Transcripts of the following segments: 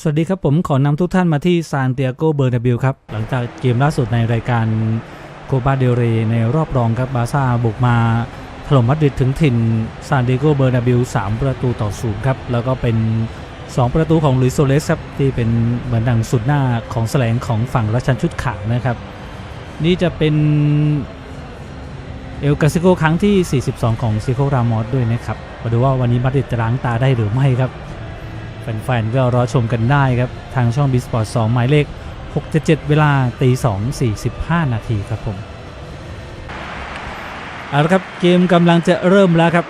สวัสดีครับผมขอนำทุกท่านมาที่ซานเตียโกเบอร์นาบิลครับ หลังจากเกมล่าสุดในรายการโคปาเดลเรในรอบรองครับบาร์ซ่าบุกมาถล่มมาดริดถึงถิ่นซานเตียโกเบอร์นาบิล3ประตูต่อศูนย์ครับ แล้วก็เป็น 2 ประตูของลุยโซเลสครับ ที่เป็นเหมือนดังสุดหน้าของแสลงของฝั่งรัชชันชุดขาวนะครับ นี่จะเป็นเอลกาซิโกครั้งที่ 42 ของซิโครามอสด้วยนะครับมาดูว่าวันนี้มาดริดจะล้างตาได้หรือไม่ครับ แฟนๆก็รอชมกันได้ครับ ทางช่องบิสปอร์ต2หมายเลข 677 เวลาตี2 45 นาทีครับผมเอาละครับเกมกำลังจะเริ่มแล้วครับ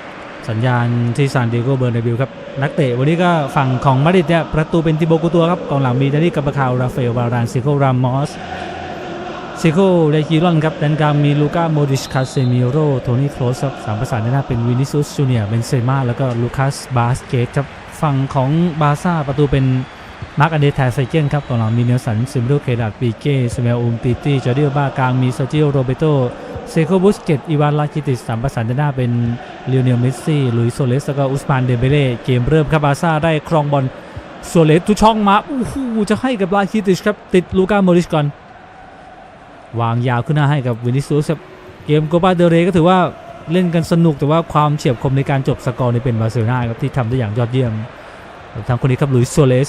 สัญญาณที่ซานดิเอโกเบอร์นาบิลครับ นักเตะวันนี้ก็ฝั่งของมาดริดเนี่ยประตูเป็นติโบกุตัวครับกองหลังมีดานิกับบาคาวราฟาเอลวารานซิโครามอสซิโคเดคิรอนครับด้านกลางมีลูก้าโมดิชคาเซมิโรโทนี่โคลสครับสามประสานด้นหน้าเป็นวินิซุสจูเนียเบนเซม่าแล้วก็ลูคัสบาสเกตครับ ฝั่งของบาร์ซ่าประตูเป็นมาร์กอันเดแทไซเกนครับกองหลังมีเนลสันซิมโรเคดัดปีเก้สเมลอุมติตี้จอร์ดิโอบ้ากลางมีซาจิโอโรเบโตเซโคบุสเกตอีวานลาคิติสสามประสานด้านหน้าเป็นเลโอเนลเมสซี่ลุยโซเลสแล้วก็อุสมานเดเบเล่เกมเริ่มครับบาร์ซ่าได้ครองบอลโซเลสทุช่องมาอู้หูจะให้กับลาคิติสครับติดลูก้าโมริชก่อนวางยาวขึ้นหน้าให้กับวินิซูสเกมโกปาเดเรก็ถือว่า เล่นกันสนุกแต่ว่าความเฉียบคมในการจบสกอร์นี่เป็นบาร์เซโลนาครับที่ทำได้อย่างยอดเยี่ยมทางคนนี้ครับลุยส์ซัวเรส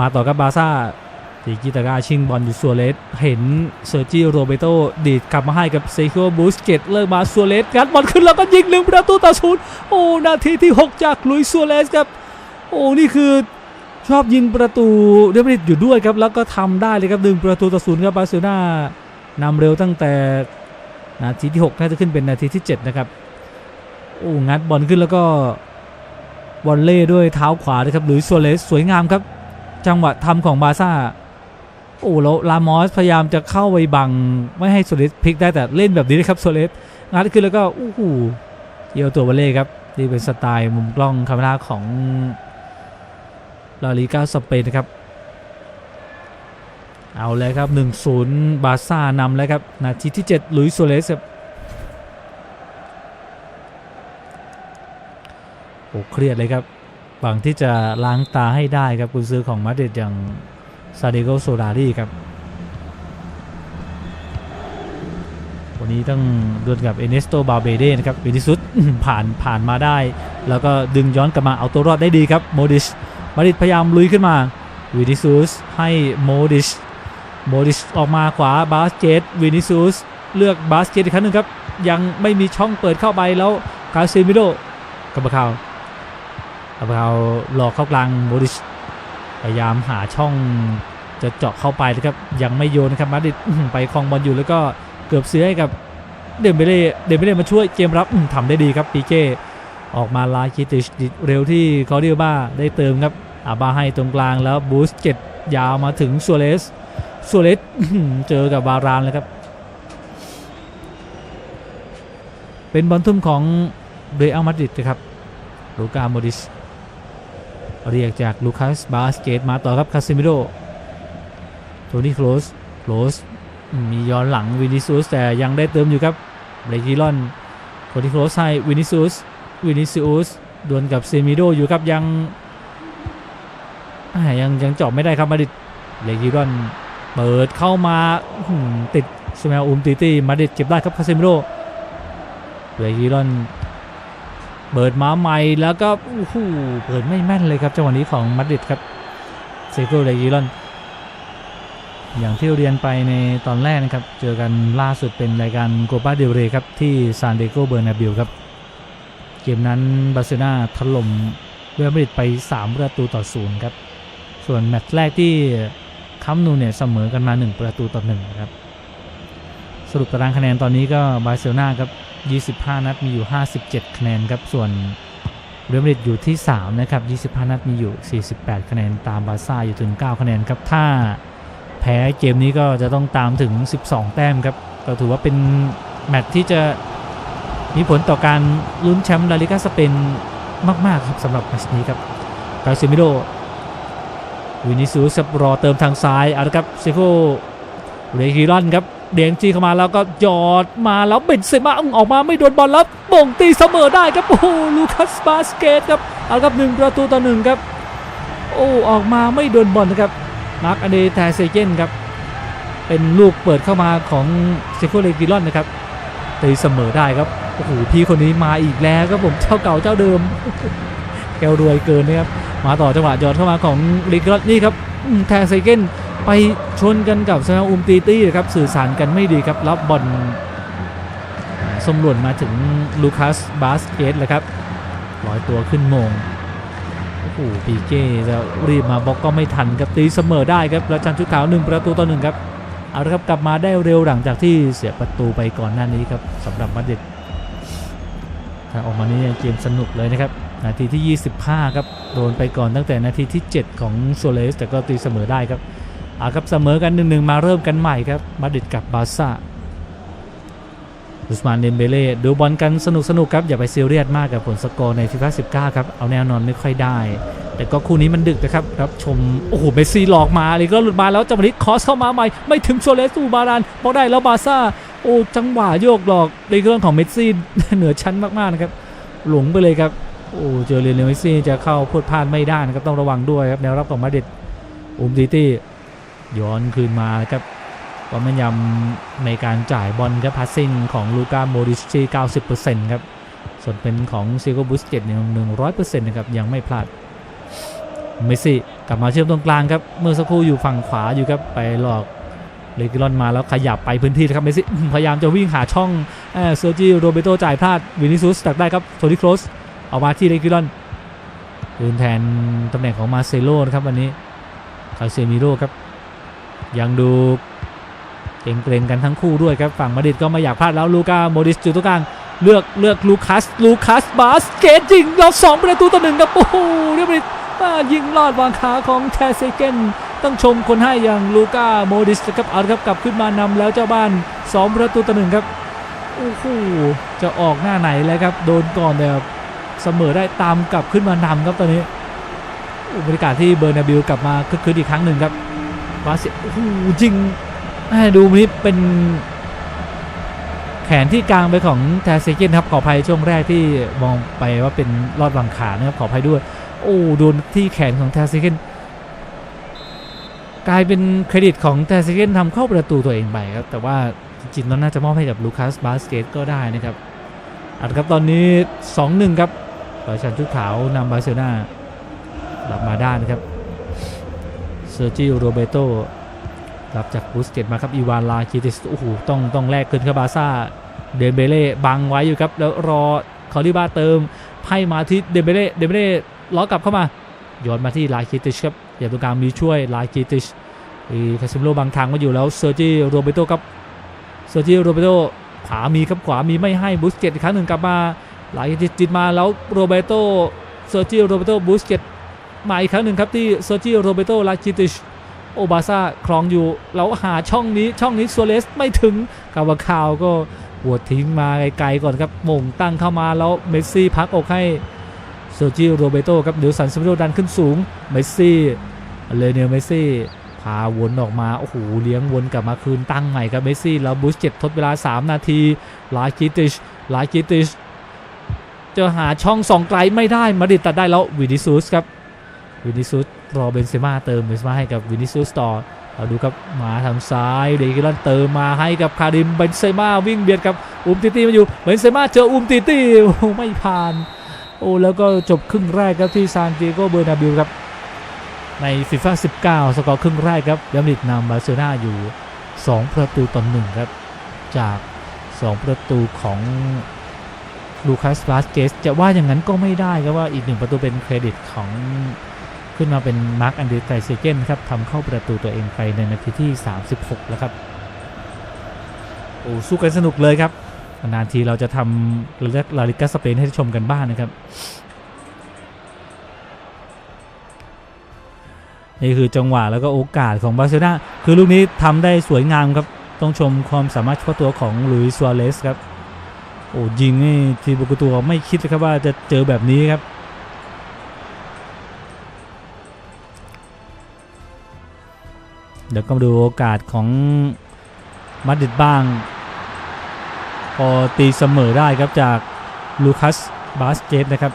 มาต่อกับบาซ่าตีกิตากาชิงบอลอยู่ซัวเรสเห็นเซอร์จิโรเบโตดีดกลับมาให้กับเซโคบูสเกตเลิกมาซัวเรสงัดบอลขึ้นแล้วก็ยิงหนึ่งประตูต่อศูนย์โอ้นาทีที่ 6 จากลุยส์ซัวเรสครับโอ้นี่คือชอบยิงประตูเรอัลมาดริดอยู่ด้วยครับแล้วก็ทำได้เลยครับหนึ่งประตูต่อศูนย์ครับบาร์เซโลนานำเร็วตั้งแต่ นาทีที่ 6 น่าจะขึ้นเป็นนาทีที่ 7 นะครับ โอ้งัดบอลขึ้นแล้วก็วอลเล่ด้วยเท้าขวานะครับหรือซัวเรสสวยงามครับ จังหวะทำของบาซ่า โอ้แล้วลามอสพยายามจะเข้าไปบัง ไม่ให้ซัวเรสพลิกได้แต่เล่นแบบนี้นะครับซัวเรสงัดขึ้นแล้วก็อู้หูเยี่ยวตัววอลเล่ครับนี่เป็นสไตล์มุมกล้องคาเมราของลาลิกาสเปนนะครับ เอาเลยครับ 1-0 บาซ่านำแล้วครับ นาทีที่ 7 ลุยส์โซเลสครับโอ้เครียดเลยครับหวังที่จะล้างตาให้ได้ครับกุนซื้อของมาดริดอย่างซาเดโกโซดารีครับ วันนี้ต้องดวลกับเอเนสโตบาเบเดนะครับวินิสุดผ่านผ่านมาได้ แล้วก็ดึงย้อนกลับมาเอาตัวรอดได้ดีครับโมดิชมาดริดพยายามลุยขึ้นมาวินิซุสให้โมดิช โมดิชออกมาขวาบาสเกตวินิซุสเลือกบาสเกตอีกครั้งหนึ่งครับ ยังไม่มีช่องเปิดเข้าไปแล้วคาเซมิโดกับบาคาวเอาเอาหลอกเข้ากลางโมดิชพยายามหาช่องจะเจาะเข้าไปนะครับยังไม่โยนนะครับมาดิดไปคลองบอลอยู่แล้วก็เกือบเสียให้กับเดมเบเล่เดมเบเล่มาช่วยเกมรับอื้อทำได้ดีครับปีเก้ออกมาลาคิติชเร็วที่คอร์ดิโอบ้าได้เติมครับอาบาให้ตรงกลางแล้วบูสเก็ตยาวมาถึงซัวเรส ซัวเรสเจอกับบารานเลยครับ เป็นบอลทุ่มของเรอัลมาดริดนะครับลูกาโมดิสเรียกจากลูคัสบาสเกตมาต่อครับคาซิมิโดโทนี่โคลสโคลสมีย้อนหลังวินิซูสแต่ยังได้เติมอยู่ครับเบรกิลอนโทนี่โคลสให้วินิซูสวินิซูสดวลกับเซมิโดอยู่ครับยังยังยังเจอบไม่ได้ครับมาดริดเบรกิลอน เปิดเข้ามาติดสเมลอุมติตี้มาดิดเก็บได้ครับคาเซมิโดเบรกิลอนเปิดมาใหม่แล้วก็โอ้โหเปิดไม่แม่นเลยครับจังหวะนี้ของมาดริดครับเซโกเลกิลอนอย่างที่เรียนไปในตอนแรกนะครับ เจอกันล่าสุดเป็นรายการโกปาเดลเรครับ ที่ซานเดโกเบอร์นาบิลครับ เกมนั้นบาร์เซโลนาถล่มเรอัลมาดริดไป 3 ประตูต่อศูนย์ครับ ส่วนแมตช์แรกที่ คัมนูเนี่ยเสมอกันมา 1 ประตูต่อ1ครับ สรุปตารางคะแนนตอนนี้ก็บาร์เซโลนาครับ 25 นัดมีอยู่ 57 คะแนนครับ ส่วนเรอัลมาดริดอยู่ที่ 3 นะครับ 25 นัดมีอยู่ 48 คะแนน ตามบาร์ซ่าอยู่ถึง 9 คะแนนครับ ถ้าแพ้เกมนี้ก็จะต้องตามถึง 12 แต้มครับ ก็ถือว่าเป็นแมตช์ที่จะมีผลต่อการลุ้นแชมป์ลาลิกาสเปนมาก ๆ ครับสำหรับแมตช์นี้ครับกาซิมิโด วินิซูสครับรอเติมทางซ้ายเอาละครับเซโกเรกิรอนครับเดียงจีเข้ามาแล้วก็หยอดมาแล้วเบนเซม่าออกมาไม่โดนบอลแล้วบ่งตีเสมอได้ครับโอ้ลูคัสบาสเกตครับเอาครับหนึ่งประตูต่อหนึ่งครับโอ้ออกมาไม่โดนบอลนะครับมาร์กอเดแทเซเกนครับเป็นลูกเปิดเข้ามาของเซโคเลกิลอนนะครับตีเสมอได้ครับโอ้โหพี่คนนี้มาอีกแล้วครับผมเจ้าเก่าเจ้าเดิม แกวรวยเกินนะครับมาต่อจังหวะยอดเข้ามาของลิกิลอนนี่ครับแทเซเกนไปชนกันกับซาอุมตีตี้ครับสื่อสารกันไม่ดีครับรับบอลสมหล่นมาถึงลูคัสบาสเกตเลยครับลอยตัวขึ้นมงโอ้โหปีเก้จะรีบมาบล็อกก็ไม่ทันครับตีเสมอได้ครับแล้วจันชุดขาวหนึ่งประตูต่อหนึ่งครับเอาละครับกลับมาได้เร็วหลังจากที่เสียประตูไปก่อนหน้านี้ครับสำหรับมาดริดถ้าออกมานี้เกมสนุกเลยนะครับ นาทีที่ 25 ครับ โดนไปก่อนตั้งแต่นาทีที่ 7 ของโซเลส แต่ก็ตีเสมอได้ครับอาครับเสมอกัน1-1มาเริ่มกันใหม่ครับ มาดิดกับบาซ่าอุสมานเดมเบเล่ดูบอลกันสนุกสนุกๆครับ อย่าไปซีเรียสมากกับผลสกอร์ในฟีฟ่า19 ครับ เอาแน่นอนไม่ค่อยได้ แต่ก็คู่นี้มันดึกนะครับรับชม โอ้โหเมสซี่หลอกมาเลยก็หลุดมาแล้วจังหวะนี้คอสเข้ามาใหม่ ไม่ถึงโซเลสตูบารานบอกได้แล้วบาซ่าโอ้จังหวะโยกหลอกในเรื่องของเมสซี่เหนือชั้นมากๆนะครับหลงไปเลยครับ โอ้เจอเรียนเมสซี่จะเข้าพูดพลาดไม่ได้นะครับต้องระวังด้วยครับแนวรับของมาดิดอุมติตี้ย้อนคืนมาครับความแม่นยำในการจ่ายบอลครับพาสซิ่งของลูก้าโมดิชี90%ครับส่วนเป็นของซิโกบุสเกตเนี่ยหนึ่งร้อยเปอร์เซ็นต์นะครับยังไม่พลาดเมสซี่กลับมาเชื่อมตรงกลางครับเมื่อสักครู่อยู่ฝั่งขวาอยู่ครับไปหลอกเลกิลอนมาแล้วขยับไปพื้นที่ครับเมสซี่พยายามจะวิ่งหาช่องเอ่อเซอร์จิโรเบโตจ่ายพลาดวินิซุสตักได้ครับโทนี่โครส เอามาที่เลกิลอนยืนแทนตำแหน่งของมาเซโลนะครับวันนี้คาเซมิโร่ครับ ยังดูเกรงๆกันทั้งคู่ด้วยครับ ฝั่งมาดริดก็ไม่อยากพลาดแล้วลูก้าโมดิสอยู่ตรงกลางเลือกเลือกลูคัสลูคัสบาสเกตยิงเราสองประตูต่อหนึ่งครับโอ้โหเรียบร้อยมายิงลอดวางขาของแทเซเกนต้องชมคนให้อย่างลูก้าโมดิสครับเอาละครับกลับขึ้นมานำแล้วเจ้าบ้าน2ประตูต่อหนึ่งครับโอ้โหจะออกหน้าไหนเลยครับ โดนก่อนแต่ เสมอได้ตามกลับขึ้นมานำครับตอนนี้บรรยากาศที่เบอร์นาบิลกลับมาคึกคืนอีกครั้งหนึ่งครับบาสโอ้โหยิงดูนี่เป็นแขนที่กลางไปของแทเซเกนครับขออภัยช่วงแรกที่มองไปว่าเป็นลอดวางขานะครับขออภัยด้วย โอ้โดนที่แขนของแทเซเกนกลายเป็นเครดิตของแทเซเกนทำเข้าประตูตัวเองไปครับ แต่ว่าจริงๆแล้วน่าจะมอบให้กับลูคัสบาสเกตก็ได้นะครับเอาละครับตอนนี้ 2-1 ครับ ปราชันชุดขาวนำบาร์เซโลนากลับมาได้นะครับเซอร์จิโรเบโตรับจากบูสเกตมาครับอีวานลาคิติสโอ้โหต้องต้องแลกเกินครับบาซ่าเดมเบเล่บังไว้อยู่ครับ แล้วรอคอริบาเติมให้มาที่เดมเบเล่เดมเบเล่ล้อกลับเข้ามาโยนมาที่ลาคิติชครับอย่างตรงกลางมีช่วยลาคิติชอีคาซิมโลบังทางมาอยู่แล้วเซอร์จิโรเบโตครับเซอร์จิโรเบโตขวามีครับขวามีไม่ให้บูสเกตอีกครั้งหนึ่งกลับมา ลาคิตจิตมาแล้วโรเบโตเซอร์จิโรเบโตบูสเกตมาอีกครั้งหนึ่งครับที่เซอร์จิโรเบโตลาคิติชโอบาซ่าคลองอยู่แล้วหาช่องนี้ช่องนี้ซัวเรสไม่ถึงกาวาคาวก็หัวดทิ้งมาไกลๆก่อนครับมงตั้งเข้ามาแล้วเมสซี่พักอกให้เซอร์จิโรเบโตครับเดี๋ยวสันสมิโรดันขึ้นสูงเมสซี่เลเนลเมสซี่พาวนออกมา โอ้โห เลี้ยงวนกลับมาคืนตั้งใหม่ครับเมสซี่ แล้วบูสเจ็ตทดเวลา 3 นาที ลาคิติช ลาคิติช จะหาช่องสองไกลไม่ได้มาดิดตัดได้แล้ววินิซูสครับวินิซุสรอเบนเซม่าเติมเบนเซม่าให้กับวินิซุสต่อเราดูครับมาทางซ้ายเดกิลันเติมมาให้กับคาริมเบนเซม่าวิ่งเบียดกับอุมติตี้มาอยู่เบนเซม่าเจออุมติตี้ไม่ผ่าน โอ้แล้วก็จบครึ่งแรกครับที่ซานติโกเบอร์นาบิลครับในฟีฟ่า19 สกอร์ครึ่งแรกครับเรอัลมาดริดนำบาร์เซโลนาอยู่ 2 ประตูต่อหนึ่งครับ จาก 2 ประตูของ ลูคัสบาสเกสจะว่าอย่างนั้นก็ไม่ได้ครับว่าอีกหนึ่งประตูเป็นเครดิตของขึ้นมาเป็นมาร์กอันเดอร์ไตเซเกนครับทำเข้าประตูตัวเองไปในนาทีที่ 36 แล้วครับโอ้สู้กันสนุกเลยครับนานทีเราจะทำลาลิกาสเปนให้ชมกันบ้างนะครับ นี่คือจังหวะแล้วก็โอกาสของบาร์เซโลนาคือลูกนี้ทำได้สวยงามครับ ต้องชมความสามารถเฉพาะตัวของลุยส์ซัวเรสครับ โอ้ยิงนี่ทีมบุกตัวไม่คิดเลยครับว่าจะเจอแบบนี้ครับ เดี๋ยวก็มาดูโอกาสของมาดริดบ้าง พอตีเสมอได้ครับจากลูคัสบาสเกตนะครับ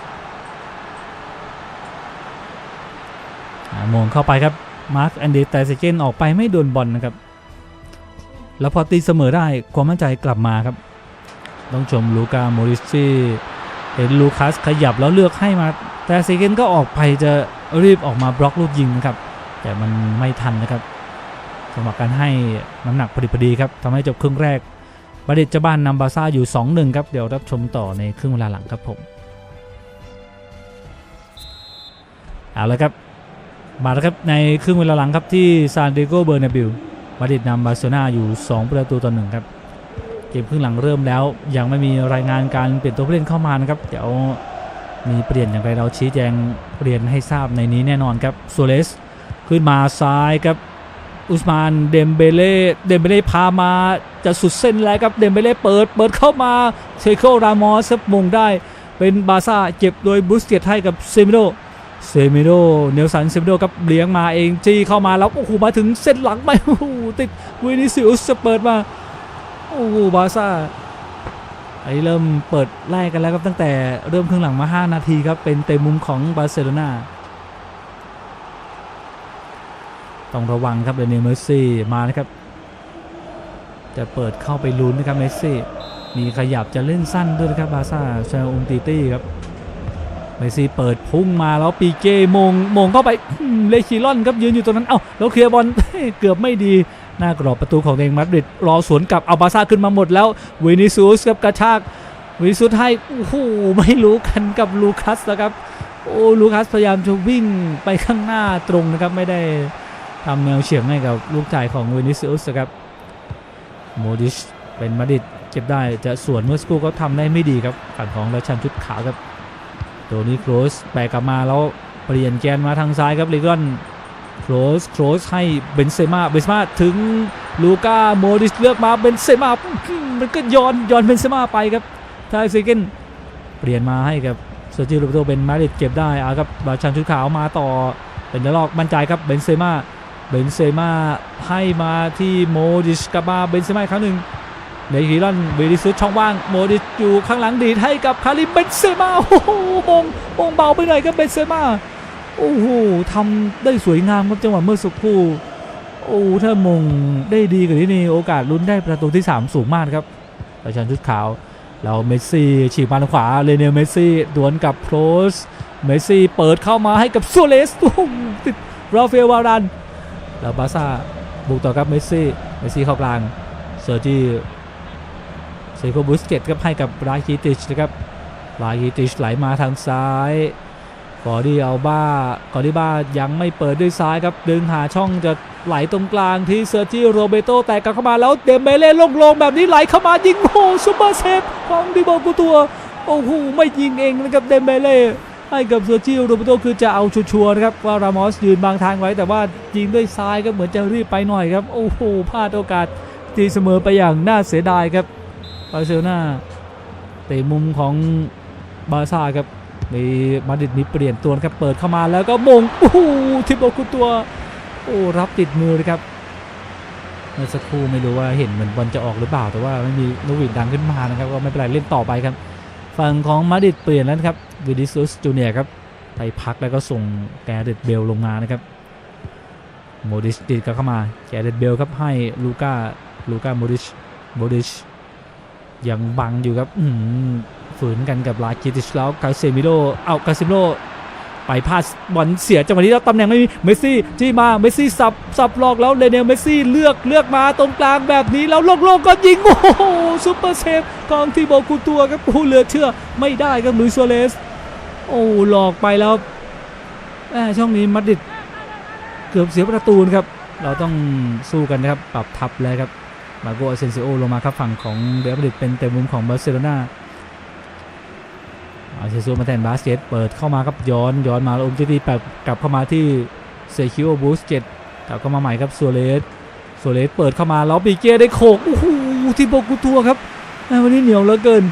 โมงเข้าไปครับมาร์คแอนดีแต่เซเกนออกไปไม่โดนบอลนะครับ แล้วพอตีเสมอได้ความมั่นใจกลับมาครับ ต้องชมลูกาโมริสที่เห็นลูคัสขยับแล้วเลือกให้มา แต่เซเกนก็ออกไปจะรีบออกมาบล็อกลูกยิงนะครับ แต่มันไม่ทันนะครับจังหวะการให้น้ำหนักพอดีพอดีครับทำให้จบครึ่งแรกบาเดจจะบ้านนำบาซ่าอยู่ 2-1 ครับ เดี๋ยวรับชมต่อในครึ่งเวลาหลังครับผมเอาละครับมาแล้วครับในครึ่งเวลาหลังครับที่ซานดิเอโกเบอร์นาบิลมาดริดนำบาร์เซโลนาอยู่ 2 ประตูต่อหนึ่งครับ มครึ่งหลังเริ่มแล้ว ยังไม่มีรายงานการเปลี่ยนตัวผู้เล่นเข้ามานะครับ เดี๋ยวมีเปลี่ยนอย่างไรเราชี้แจงเรียนให้ทราบในนี้แน่นอนครับโซเลสขึ้นมาซ้ายครับอุสมานเดมเบเล่เดมเบเล่พามาจะสุดเส้นแล้วครับเดมเบเล่เปิดเปิดเข้ามาเชโครามอสมงได้เป็นบาซ่าเก็บโดยบรูสเกียตให้กับเซมิโดเซมิโดเนลสันเซมิโดครับเลี้ยงมาเองจี้เข้ามาแล้วโอ้โหมาถึงเส้นหลังไปโอ้โหติดวินิซิอุสจะเปิดมา โอ้โหบาซ่าไอ้เริ่มเปิดไล่กันแล้วครับตั้งแต่เริ่มครึ่งหลังมา 5 นาทีครับเป็นเต็มมุมของบาร์เซโลนาต้องระวังครับเดนิเอลเมสซี่มานะครับจะเปิดเข้าไปลุ้นนะครับเมสซี่มีขยับจะเล่นสั้นด้วยนะครับบาซ่าเชลอุมติตี้ครับเมสซี่เปิดพุ่งมาแล้วปีเก้มงมงเข้าไปเลคิรอนครับยืนอยู่ตรงนั้นเอ้าแล้วเคลียร์บอลเกือบไม่ดี หน้ากรอบประตูของเองมาดริดรอสวนกลับเอาบาซ่าขึ้นมาหมดแล้ววินิซูสครับกระชากวินิซูสให้โอ้โหไม่รู้กันกับลูคัสนะครับโอ้ลูคัสพยายามจะวิ่งไปข้างหน้าตรงนะครับไม่ได้ทำแนวเฉียงให้กับลูกจ่ายของวินิซูสนะครับโมดิชเป็นมาดริดเก็บได้จะสวนเมื่อสักครู่เขาทำได้ไม่ดีครับฝั่งของราชันชุดขาวครับโดนี่โครสแบกกลับมาแล้วเปลี่ยนแกนมาทางซ้ายครับลิกอน โครสโครสให้เบนเซม่าเบนเซม่าถึงลูก้าโมดิสเลือกมาเบนเซม่ามันก็ย้อนย้อนเบนเซม่าไปครับทายซิเกนเปลี่ยนมาให้กับเซอร์จิโรเบโตเป็นมาริดเก็บได้เอาครับบาชันชุดขาวมาต่อเป็นระลอกมั่นใจครับเบนเซม่าเบนเซม่าให้มาที่โมดิสกลับมาเบนเซม่าครั้งหนึ่งเดฮิรอนเบริซุสช่องว่างโมดิสอยู่ข้างหลังดีดให้กับคาริมเบนเซม่าโอ้โหมงมงเบาไปหน่อยครับเบนเซม่า โอ้โหทำได้สวยงามครับจังหวะเมื่อสักครู่โอ้ถ้ามงได้ดีกว่านี้นี่โอกาสลุ้นได้ประตูที่ 3 สูงมากครับประชันชุดขาวแล้วเมสซี่ฉีกมาทางขวาเลเนลเมสซี่ดวลกับโครสเมสซี่เปิดเข้ามาให้กับซัวเรสโอ้โหติดราฟาเอลวารันแล้วบาซ่าบุกต่อครับเมสซี่เมสซี่เข้ากลางเซอร์จีเซโกบุสเกตครับให้กับราคิติชนะครับราคิติชไหลมาทางซ้าย กอดีเอาบ้ากอดีบ้ายังไม่เปิดด้วยซ้ายครับ ดึงหาช่องจะไหลตรงกลางที่เซอร์จิโรเบโตแตกกลับเข้ามาแล้วเดมเบเล่ลงๆแบบนี้ไหลเข้ามายิงโอ้โหซูเปอร์เซฟของดิโบกุตัวโอ้โหไม่ยิงเองนะครับเดมเบเล่ให้กับเซอร์จิโรเบโตคือจะเอาชัวร์นะครับว่ารามอสยืนบางทางไว้แต่ว่ายิงด้วยซ้ายก็เหมือนจะรีบไปหน่อยครับ โอ้โหพลาดโอกาสตีเสมอไปอย่างน่าเสียดายครับบาร์เซโลนาเตะมุมของบาร์ซ่าครับ มีมาดริดมีเปลี่ยนตัวนะครับเปิดเข้ามาแล้วก็มงโอ้โหทิปโอคุตัวโอ้รับติดมือเลยครับเมื่อสักครู่ไม่รู้ว่าเห็นเหมือนบอลจะออกหรือเปล่าแต่ว่าไม่มีนกหวีดดังขึ้นมานะครับก็ไม่เป็นไรเล่นต่อไปครับ ฝั่งของมาดริดเปลี่ยนแล้วครับวิดิซุสจูเนียร์ครับไปพักแล้วก็ส่งแกเรตเบลลงมานะครับโมดิชติดกลับเข้ามาแกเรตเบลครับให้ลูก้าลูก้าโมดิชโมดิชยังบังอยู่ครับอื ฝืนกันกับลาคิติชแล้วกาเซมิโลเอากาเซมิโลไปพลาดบอลเสียจังหวะนี้แล้วตำแหน่งไม่มีเมสซี่จี้มาเมสซี่สับสับหลอกแล้วเลเนลเมสซี่เลือกเลือกมาตรงกลางแบบนี้แล้วโล่งก็ยิงโอ้โหซูเปอร์เซฟกองที่โบกูตัวครับผู้เหลือเชื่อไม่ได้ครับลุยซัวเรสโอ้หลอกไปแล้วแหมช่องนี้มาดริดเกือบเสียประตูนะครับ เราต้องสู้กันนะครับปรับทับเลยครับมาโกอาเซนซิโอลงมาครับฝั่งของเรอัลมาดริดเป็นเต็มมุมของบาร์เซโลนา อาเซซิโอมาแทนบาสเกตเปิดเข้ามาครับย้อนย้อนมาแล้วอมจิตีแบบกลับเข้ามาที่เซคิโอบูสเกตกลับเข้ามาใหม่ครับโซเรสโซเรสเปิดเข้ามาแล้วปีเก้ได้โขกโอ้โหที่โบกุตัวครับวันนี้เหนียวเหลือเกิน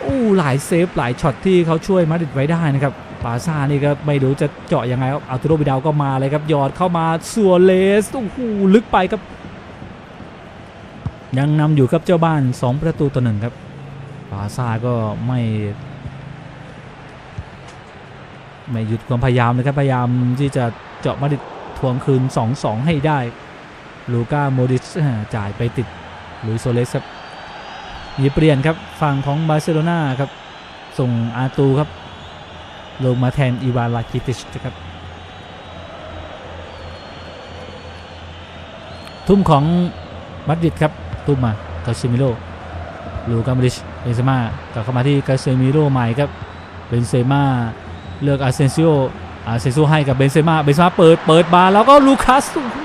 โอ้หลายเซฟหลายช็อตที่เขาช่วยมาดริดไว้ได้นะครับปาซ่านี่ก็ไม่รู้จะเจาะยังไงครับอัลตูโรบิดาวก็มาเลยครับยอดเข้ามาซัวเรสโอ้โหลึกไปครับ ยังนำอยู่ครับเจ้าบ้าน 2 ประตูต่อหนึ่งครับ บาซ่าก็ไม่ไม่หยุดความพยายามนะครับพยายามที่จะเจาะมาดิดทวงคืน 2-2 ให้ได้ ลูก้าโมดิชจ่ายไปติดลุยโซเลสครับมีเปลี่ยนครับฝั่งของบาร์เซโลนาครับ ส่งอาตูครับ ลงมาแทนอีวานลาคิติชนะครับ ทุ่มของมาดริดครับ ทุ่มมากาเซมิโลลูกาโมดิช เบนเซม่ากลับเข้ามาที่กาเซมิโลใหม่ครับเบนเซม่าเลือกอาเซนซิโออาเซนซิโอให้กับเบนเซม่าเบนเซม่าเปิดเปิดมาแล้วก็ลูคัสโอ้โห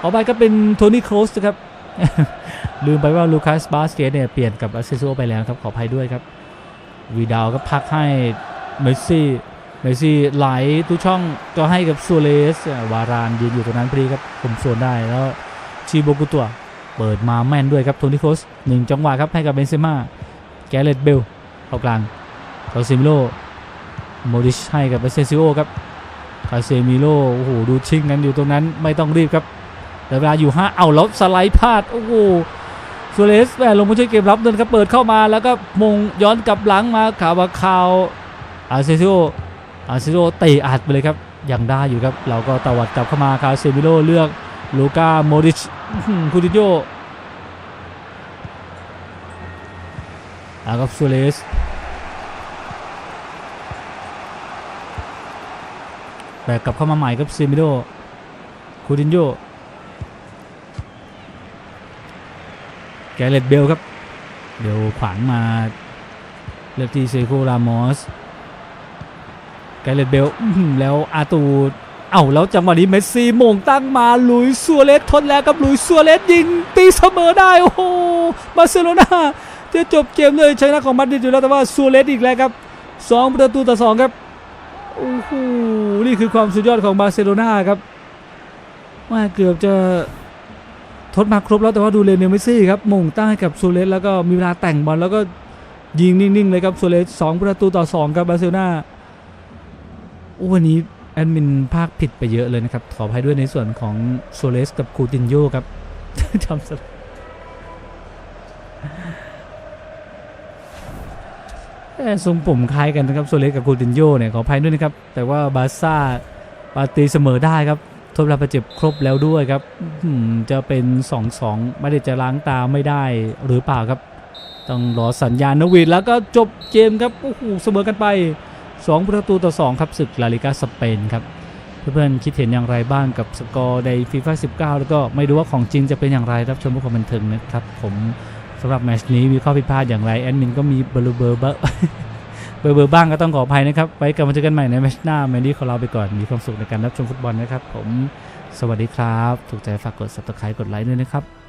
ต่อไปก็เป็นโทนี่โครสครับลืมไปว่าลูคัสบาสเกตเนี่ยเปลี่ยนกับอาเซนซิโอไปแล้วครับขออภัยด้วยครับวีดาวก็พักให้เมสซี่เมสซี่ไหลทุกช่องก็ให้กับซูเลสอ่าวารานยืนอยู่ตรงนั้นพอดีครับคุมโซนได้แล้วชีโบกุตัว เปิดมาแม่นด้วยครับโทนี่ครสหนึ่งจังหวะครับให้กับเบนเซม่าแกเรตเบลเข้ากลางคาเซมิโลโมดิชให้กับเอเซซิโอครับคาเซมิโลโอ้โหดูชิงกันอยู่ตรงนั้นไม่ต้องรีบครับแต่เวลาอยู่5เอาแล้วสไลด์พลาดโอ้โหซูเรสแหมลงมาช่วยเกมรับเดินครับเปิดเข้ามาแล้วก็มงย้อนกลับหลังมาขาวาคาวอาเซซิโออาเซซิโอเตะอัดไปเลยครับยังได้อยู่ครับเราก็ตวัดกลับเข้ามาคาเซมิโลเลือก ลูก้าโมดิชคูติโยแล้วก็ซูเรสแบกกลับเข้ามาใหม่ครับเซมิโดคูดินโยแกเรตเบลครับ เดี๋ยวขวางมาเลือกที่เซโกรามอสแกเรตเบลแล้วอาตู เอาแล้วจังหวะนี้เมสซี่มงตั้งมาลุยซัวเลสทนแล้วกับลุยซัวเลสยิงตีเสมอได้โอ้โหบาร์เซโลนาจะจบเกมเลยชนะของมาดริดอยู่แล้วแต่ว่าซัวเลสอีกแล้วครับสองประตูต่อสองครับโอ้โหนี่คือความสุดยอดของบาร์เซโลนาครับว่าเกือบจะทดมาครบแล้วแต่ว่าดูเลเนลเมสซี่ครับมงตั้งให้กับโซเลสแล้วก็มีเวลาแต่งบอลแล้วก็ยิงนิ่งๆเลยครับโซเลสสองประตูต่อสองครับบาร์เซโลนาโอ้วันนี้ แอดมินภาคผิดไปเยอะเลยนะครับ ขออภัยด้วยในส่วนของโซเลสกับคูตินโยครับจำสลับแต่ทรงผมคล้ายกันนะครับโซเลสกับคูตินโยเนี่ยขออภัยด้วยนะครับ แต่ว่าบาซ่าปาตีเสมอได้ครับทดเวลาบาดเจ็บครบแล้วด้วยครับจะเป็น2-2ไม่ได้จะล้างตาไม่ได้หรือเปล่าครับ ต้องรอสัญญาณนวีดแล้วก็จบเกมครับโอ้โหเสมอกันไป 2 ประตูต่อ 2 ครับศึกลาลิกาสเปนครับ เพื่อนๆคิดเห็นอย่างไรบ้างกับสกอร์ในฟีฟ่า19 แล้วก็ไม่รู้ว่าของจริงจะเป็นอย่างไรรับชมผู้ความบันเทิงนะครับ ผมสำหรับแมชนี้มีข้อผิดพลาดอย่างไรแอดมินก็มีเบอร์เบอร์เบอร์เบอร์เบอร์บ้างก็ต้องขออภัยนะครับ ไว้กลับมาเจอกันใหม่ในแมชหน้าแมนดี้ขอลาไปก่อน มีความสุขในการรับชมฟุตบอลนะครับ ผม สวัสดีครับ ถูกใจฝากกด subscribe กดไลค์ด้วยนะครับ